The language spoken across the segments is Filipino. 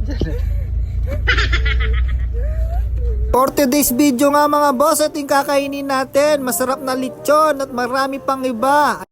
For today's video nga mga boss, yung kakainin natin. Masarap na lechon at marami pang iba.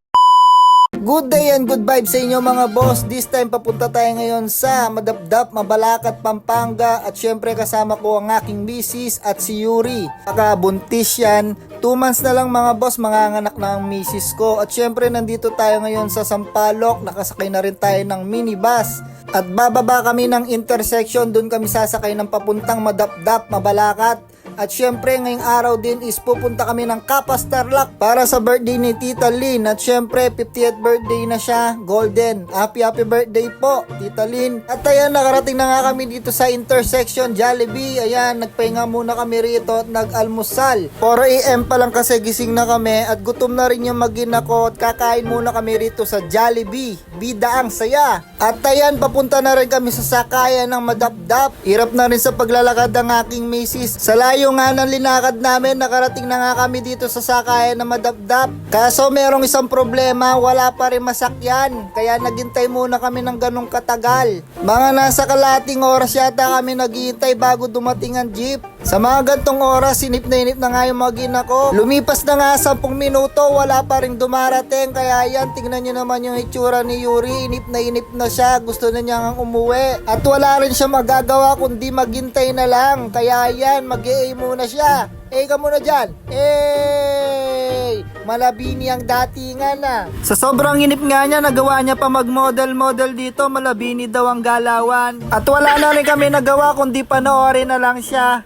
Good day and good vibes sa inyo mga boss. This time papunta tayo ngayon sa Madapdap, Mabalacat, Pampanga at syempre kasama ko ang aking misis at si Yuri. Nakabuntis yan. 2 months na lang mga boss, manganganak na ang misis ko. At syempre nandito tayo ngayon sa Sampaloc. Nakasakay na rin tayo ng minibus. At bababa kami ng intersection, doon kami sasakay ng papuntang Madapdap, Mabalacat. At syempre ngayong araw din is pupunta kami ng Kapas Tarlac para sa birthday ni Tita Lynn. At syempre 50th birthday na siya, golden. Happy happy birthday po Tita Lynn. At ayan nakarating na nga kami dito sa intersection Jollibee. Ayan nagpahinga muna kami rito at nag-almusal. 4am pa lang kasi gising na kami at gutom na rin yung magina ko at kakain muna kami rito sa Jollibee. Bida ang saya. At ayan papunta na rin kami sa sakayan ng Madapdap. Hirap na rin sa paglalakad ng aking misis. Sa layo nga ng linakad namin, nakarating na nga kami dito sa sakayan ng Madapdap. Kaso merong isang problema, wala pa rin masakyan. Kaya naghintay muna kami ng ganong katagal. Mga nasa kalating oras yata kami naghihintay bago dumating ang jeep. Sa mga gantong oras, sinip na inip na nga yung magina ko. Lumipas na nga 10 minuto, wala pa rin dumarating. Kaya yan, tingnan nyo naman yung itsura ni Yuri. Inip na inip na siya, gusto na niya nga umuwi. At wala rin siya magagawa kundi maghintay na lang. Kaya yan, mag muna siya. Eh, ka muna dyan. Eh, malabini ang datingan na. Sa sobrang inip nga niya, nagawa niya pa mag-model-model dito. Malabini daw ang galawan. At wala na rin kami nagawa kundi panoorin na lang siya.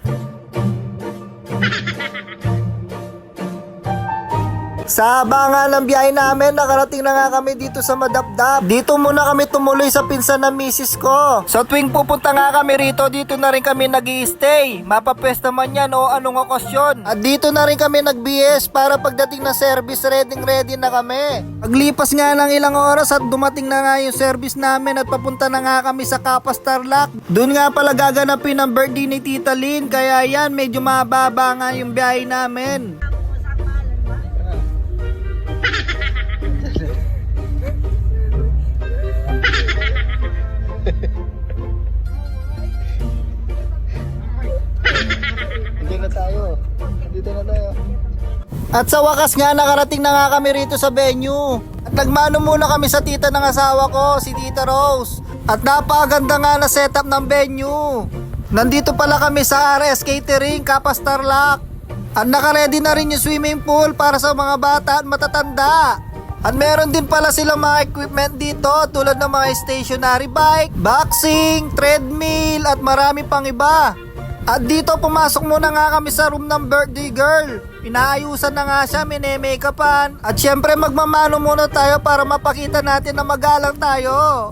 Ha ha ha! Sa abangan ng biyahe namin, nakarating na nga kami dito sa Madapdap. Dito muna kami tumuloy sa pinsan ng misis ko. Sa tuwing pupunta nga kami rito, dito na rin kami nag stay Mapapesta man yan o anong okasyon. At dito na rin kami nag-BS para pagdating na service, ready ready na kami. Paglipas nga ng ilang oras at dumating na nga yung service namin at papunta na nga kami sa Kapas Tarlac. Doon nga pala gaganapin ang birthday ni Tita Lynn, kaya yan medyo mababa nga yung biyahe namin. Hindi tayo. Dito na tayo. At sa wakas nga nakarating na nga kami rito sa venue. At nagmano muna kami sa tita ng asawa ko, si Tita Rose. At napakaganda nga na setup ng venue. Nandito pala kami sa RS Catering, Kapas Tarlac. At nakaredy na rin yung swimming pool para sa mga bata at matatanda. At meron din pala silang mga equipment dito tulad ng mga stationary bike, boxing, treadmill at marami pang iba. At dito pumasok muna nga kami sa room ng birthday girl. Pinaayusan na nga siya, mine-makeupan. At syempre magmamano muna tayo para mapakita natin na magalang tayo.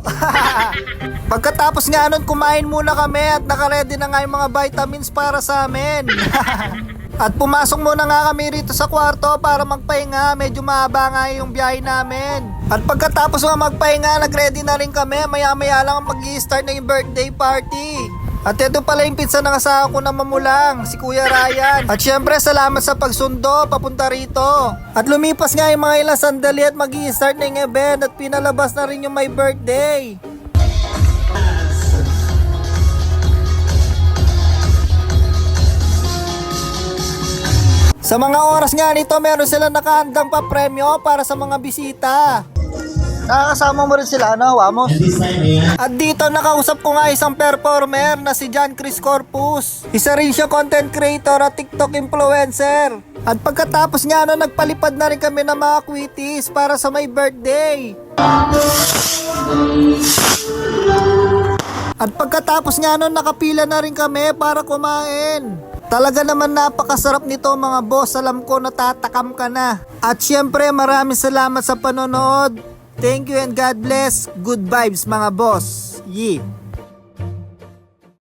Pagkatapos nga nun, kumain muna kami at nakaredy na nga yung mga vitamins para sa amin. At pumasok muna nga kami rito sa kwarto para magpahinga. Medyo mahaba nga yung biyahe namin. At pagkatapos nga magpahinga, nagready na rin kami. Maya maya lang mag start na yung birthday party. At ito pala yung pizza ng asawa ko na mamulang, si Kuya Ryan. At syempre salamat sa pagsundo, papunta rito. At lumipas nga yung mga ilang sandali at mag start na yung event at pinalabas na rin yung my birthday. Sa mga oras nga nito, meron sila nakahandang pa premyo para sa mga bisita. Nakakasama mo rin sila, ano, Wamos? At dito nakausap ko nga isang performer na si John Chris Corpus. Isa rin siya content creator at TikTok influencer. At pagkatapos nga na nagpalipad na rin kami ng mga quitties para sa my birthday. At pagkatapos nga nun, nakapila na rin kami para kumain. Talaga naman napakasarap nito mga boss. Alam ko natatakam ka na. At syempre maraming salamat sa panonood. Thank you and God bless. Good vibes mga boss. Yee.